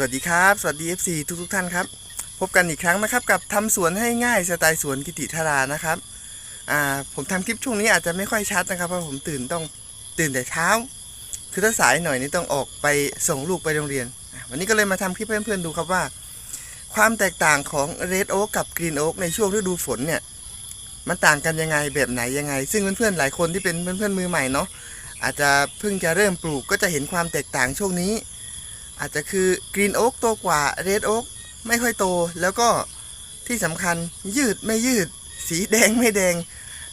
สวัสดีครับ สวัสดี FC ทุกทุกท่านครับ พบกันอีกครั้งนะครับ กับทำสวนให้ง่ายสไตล์สวนกิติธารานะครับอ่าผมทำคลิปช่วงนี้อาจจะไม่ค่อยชัดนะครับเพราะผมตื่นต้องตื่นแต่เช้า คือถ้าสายหน่อยนี่ต้องออกไปส่งลูกไปโรงเรียน วันนี้ก็เลยมาทำคลิปให้เพื่อนๆดูครับว่า ความแตกต่างของเรดโอ๊กกับกรีนโอ๊กในช่วงฤดูฝนเนี่ยมันต่างกันยังไงแบบไหนยังไง ซึ่งเพื่อนๆหลายคนที่เป็นเพื่อนๆมือใหม่เนาะอาจจะเพิ่งจะเริ่มปลูกก็จะเห็นความแตกต่างช่วงนี้ อาจจะคือกรีนโอ๊กโตกว่าเรดโอ๊กไม่ค่อยโต แล้วก็ที่สำคัญยืดไม่ยืด สีแดงไม่แดง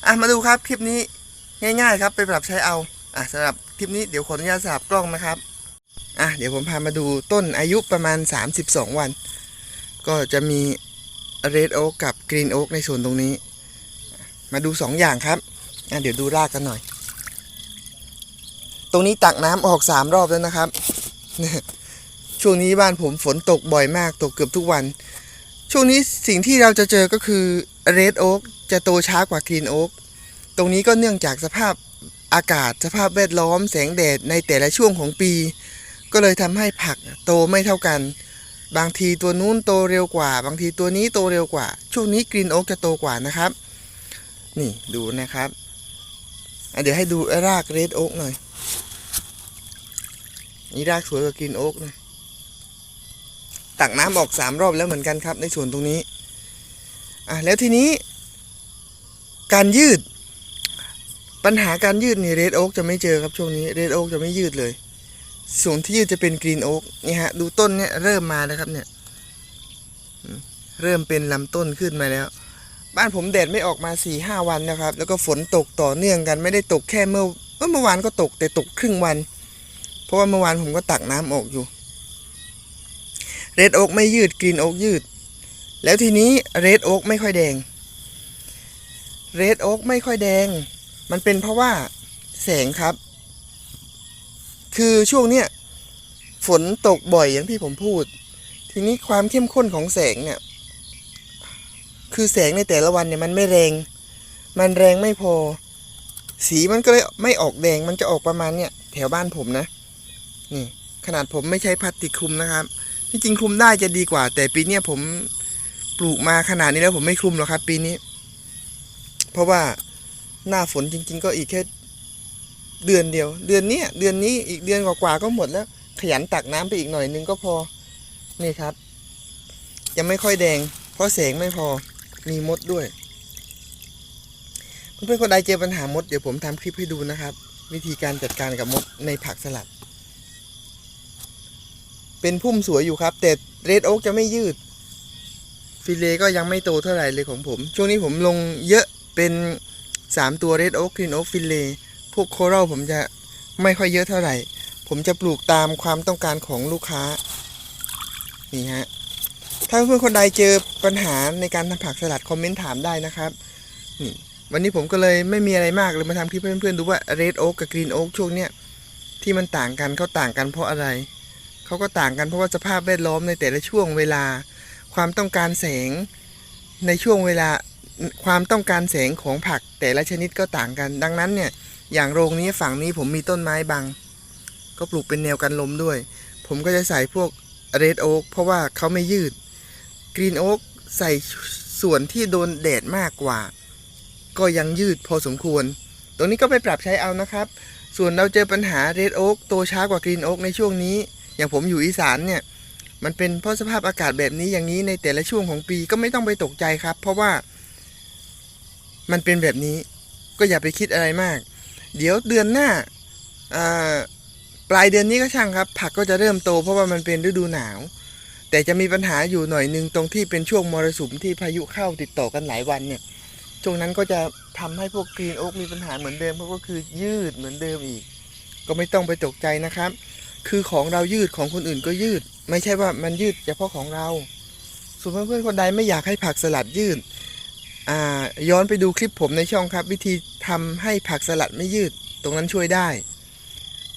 อะมาดูครับคลิปนี้ง่ายๆครับไปปรับใช้เอาอะสำหรับคลิปนี้เดี๋ยวขออนุญาตสลับกล้องนะครับอะเดี๋ยวผมพามาดูต้นอายุประมาณ 32 วัน ก็จะมีเรดโอ๊กกับกรีนโอ๊กในส่วนตรงนี้ มาดู 2 อย่างครับอะเดี๋ยวดูรากกันหน่อย ตรงนี้ตักน้ำออก 3 รอบแล้วนะครับ ช่วงนี้บ้านผมฝนตกบ่อยมากตกเกือบทุกวัน ช่วงนี้สิ่งที่เราจะเจอก็คือเรดโอ๊กจะโตช้ากว่ากรีนโอ๊กตรงนี้ก็เนื่องจากสภาพอากาศสภาพแวดล้อมแสงแดดในแต่ละช่วงของปี ก็เลยทำให้ผักโตไม่เท่ากัน บางทีตัวนู้นโตเร็วกว่า บางทีตัวนี้โตเร็วกว่า ช่วงนี้กรีนโอ๊กจะโตกว่านะครับ นี่ดูนะครับเดี๋ยวให้ดูรากเรดโอ๊กหน่อยนี่รากสวยกว่ากรีนโอ๊กนะ ตักน้ำออกสามรอบแล้วเหมือนกันครับ ในส่วนตรงนี้อะแล้วทีนี้ การยืด ปัญหาการยืดนี่เรดโอ๊กจะไม่เจอครับช่วงนี้เรดโอ๊กจะไม่ยืดเลย ส่วนที่ยืดจะเป็นกรีนโอ๊กนี่ฮะดูต้นเนี่ยเริ่มมาแล้วครับเนี่ยเริ่มเป็นลำต้นขึ้นมาแล้ว บ้านผมแดดไม่ออกมา4ี่ห้าวันนะครับ แล้วก็ฝนตกต่อเนื่องกันไม่ได้ตกแค่เมื่อเอ้อเมื่อวานก็ตกแต่ตกครึ่งวัน เพราะว่าเมื่อวานผมก็ตักน้ำออกอยู่ เรดโอ๊กไม่ยืดกรีนโอ๊กยืด แล้วทีนี้เรดโอ๊กไม่ค่อยแดงเรดโอ๊กไม่ค่อยแดง มันเป็นเพราะว่าแสงครับ คือช่วงเนี้ยฝนตกบ่อยอย่างที่ผมพูด ทีนี้ความเข้มข้นของแสงเนี่ย คือแสงในแต่ละวันเนี่ยมันไม่แรง มันแรงไม่พอ สีมันก็เลยไม่ออกแดง มันจะออกประมาณเนี่ยแถวบ้านผมนะ นี่ ขนาดผมไม่ใช้พลาสติกคลุมนะครับ ที่จริงคลุมได้จะดีกว่า แต่ปีเนี้ยผมปลูกมาขนาดนี้แล้วผมไม่คลุมหรอกครับ ปีนี้ เพราะว่าหน้าฝนจริง ๆ ก็อีกแค่เดือนเดียว เดือนเนี้ยเดือนนี้อีกเดือนกว่าๆก็หมดแล้ว ขยันตักน้ำไปอีกหน่อยนึงก็พอ นี่ครับ ยังไม่ค่อยแดง เพราะแสงไม่พอมีมดด้วยเพื่อนๆคนใดเจอปัญหามดเดี๋ยวผมทำคลิปให้ดูนะครับ วิธีการจัดการกับมดในผักสลัด เป็นพุ่มสวยอยู่ครับ แต่เรดโอ๊กจะไม่ยืด ฟิเลก็ยังไม่โตเท่าไหร่เลยของผม ช่วงนี้ผมลงเยอะเป็น 3 ตัวเรดโอ๊กกรีนโอ๊กฟิเลพวกโครัลผมจะไม่ค่อยเยอะเท่าไหร่ ผมจะปลูกตามความต้องการของลูกค้า นี่ฮะ ถ้าเพื่อนคนใดเจอปัญหาในการทำผักสลัดคอมเมนต์ถามได้นะครับนี่วันนี้ผมก็เลยไม่มีอะไรมากเลยมาทำคลิปให้เพื่อนๆดูว่าเรดโอ๊กกับกรีนโอ๊กช่วงเนี้ยที่มันต่างกันเขาต่างกันเพราะอะไร เขาก็ต่างกันเพราะว่าสภาพแวดล้อมในแต่ละช่วงเวลา ความต้องการแสงในช่วงเวลาความต้องการแสงของผักแต่ละชนิดก็ต่างกัน ดังนั้นเนี่ยอย่างโรงนี้ฝั่งนี้ผมมีต้นไม้บัง ก็ปลูกเป็นแนวกันลมด้วย ผมก็จะใส่พวกเรดโอ๊กเพราะว่าเขาไม่ยืดกรีนโอ๊กใส่ส่วนที่โดนแดดมากกว่า ก็ยังยืดพอสมควร ตรงนี้ก็ไปปรับใช้เอานะครับ ส่วนเราเจอปัญหาเรดโอ๊กโตช้ากว่ากรีนโอ๊กในช่วงนี้ อย่างผมอยู่อีสานเนี่ย มันเป็นเพราะสภาพอากาศแบบนี้อย่างนี้ในแต่ละช่วงของปีก็ไม่ต้องไปตกใจครับ เพราะว่า มันเป็นแบบนี้ ก็อย่าไปคิดอะไรมาก เดี๋ยวเดือนหน้าปลายเดือนนี้ก็ช่างครับ ผักก็จะเริ่มโต เพราะว่ามันเป็นฤดูหนาว แต่จะมีปัญหาอยู่หน่อยหนึ่งตรงที่เป็นช่วงมรสุมที่พายุเข้าติดต่อกันหลายวันเนี่ยช่วงนั้นก็จะทำให้พวกกรีนโอ๊กมีปัญหาเหมือนเดิมเพราะก็คือยืดเหมือนเดิมอีก ก็ไม่ต้องไปตกใจนะครับ คือของเรายืดของคนอื่นก็ยืด ไม่ใช่ว่ามันยืดเฉพาะของเรา ส่วนเพื่อนๆคนใดไม่อยากให้ผักสลัดยืดย้อนไปดูคลิปผมในช่องครับ วิธีทำให้ผักสลัดไม่ยืด ตรงนั้นช่วยได้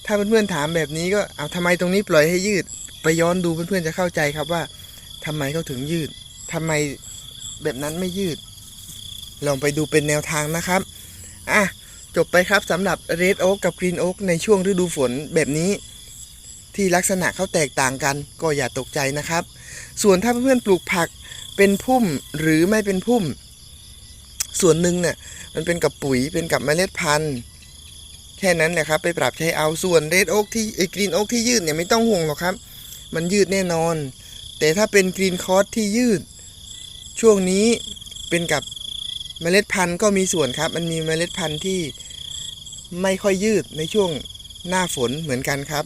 ถ้าเพื่อนๆถามแบบนี้ก็เอาทำไมตรงนี้ปล่อยให้ยืด ไปย้อนดูเพื่อนๆจะเข้าใจครับว่าทำไมเขาถึงยืดทำไมแบบนั้นไม่ยืด ลองไปดูเป็นแนวทางนะครับอะจบไปครับสำหรับ Red Oak กับ Green Oak ในช่วงฤดูฝนแบบนี้ ที่ลักษณะเขาแตกต่างกัน ก็อย่าตกใจนะครับ ส่วนถ้าเพื่อนๆปลูกผักเป็นพุ่มหรือไม่เป็นพุ่ม ส่วนหนึ่งเนี่ยมันเป็นกับปุ๋ยเป็นกับเมล็ดพันธุ์แค่นั้นแหละครับ ไปปรับใช้เอาส่วนเรดโอ๊กที่ไอกรีนโอ๊กที่ยืดเนี่ยไม่ต้องห่วงหรอกครับ มันยืดแน่นอน แต่ถ้าเป็นกรีนคอร์สที่ยืด ช่วงนี้เป็นกับเมล็ดพันธุ์ก็มีส่วนครับ มันมีเมล็ดพันธุ์ที่ไม่ค่อยยืดในช่วงหน้าฝนเหมือนกันครับ